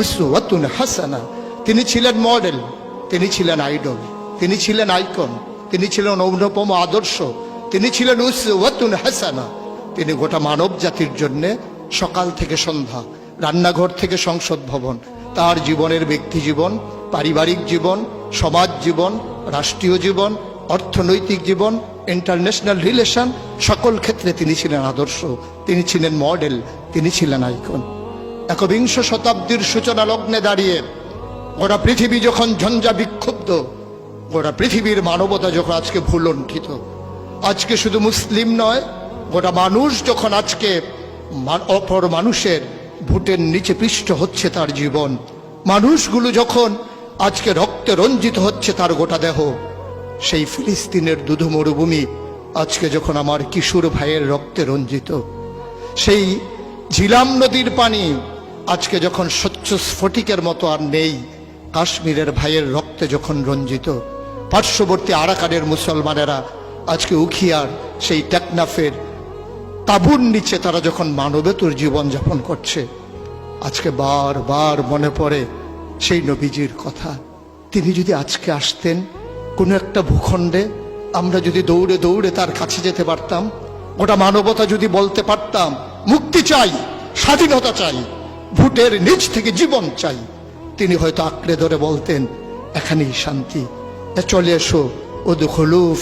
উসওয়াতুন হাসানা। তিনি ছিলেন মডেল তিনি ছিলেন আইডল তিনি ছিলেন আইকন তিনি ছিলেন অনুপম আদর্শ, তিনি ছিলেন উসওয়াতুন হাসানা। তিনি গোটা মানব জাতির জন্য সকাল থেকে সন্ধ্যা, রান্নাঘর থেকে সংসদ ভবন, তার জীবনের ব্যক্তি জীবন, পারিবারিক জীবন, সমাজ জীবন, রাষ্ট্রীয় জীবন, অর্থনৈতিক জীবন ইন্টারন্যাশনাল রিলেশন সকল ক্ষেত্রে তিনি ছিলেন আদর্শ, তিনি ছিলেন মডেল তিনি ছিলেন আইকন একবিংশ শতাব্দীর সূচনা লগ্নে দাঁড়িয়ে গোটা পৃথিবী যখন ঝঞ্ঝা বিক্ষুব্ধ, গোটা পৃথিবীর মানবতা যখন আজকে ভুলণ্ঠিত। আজকে শুধু মুসলিম নয়, গোটা মানুষ যখন আজকে অপর মানুষের ভোটের নিচে পৃষ্ঠ হচ্ছে তার জীবন। মানুষগুলো যখন আজকে রক্তে রঞ্জিত হচ্ছে তার গোটা দেহ, সেই ফিলিস্তিনের দুধ মরুভূমি আজকে যখন আমার কিশোর ভাইয়ের রক্তে রঞ্জিত। সেই ঝিলাম নদীর পানি আজকে যখন স্বচ্ছ স্ফটিকের মতো আর নেই, কাশ্মীরের ভাইয়ের রক্তে যখন রঞ্জিত, পার্শ্ববর্তী আরাকানের মুসলমানেরা আজকে উখিয়ার সেই টেকনাফের তাবুর নিচে তারা যখন মানবেতর জীবন যাপন করছে, আজকে বারবার মনে পড়ে সেই নবীজির কথা। তিনি যদি আজকে আসতেন কোনো একটা ভূখণ্ডে, আমরা যদি দৌড়ে দৌড়ে তার কাছে যেতে পারতাম, গোটা মানবতা যদি বলতে পারতাম, মুক্তি চাই, স্বাধীনতা চাই। ভোটের নিচ থেকে জীবন চাই। তিনি হয়তো আঁকড়ে ধরে বলতেন, এখানেই শান্তি। চলে এসো ও দুখলু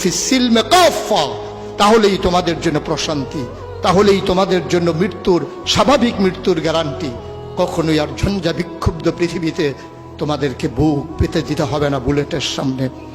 তাহলেই তোমাদের জন্য প্রশান্তি। তাহলেই তোমাদের জন্য মৃত্যুর, স্বাভাবিক মৃত্যুর গ্যারান্টি। কখনোই আর ঝঞ্ঝা বিক্ষুব্ধ পৃথিবীতে তোমাদেরকে বুক পেতে দিতে হবে না বুলেটের সামনে।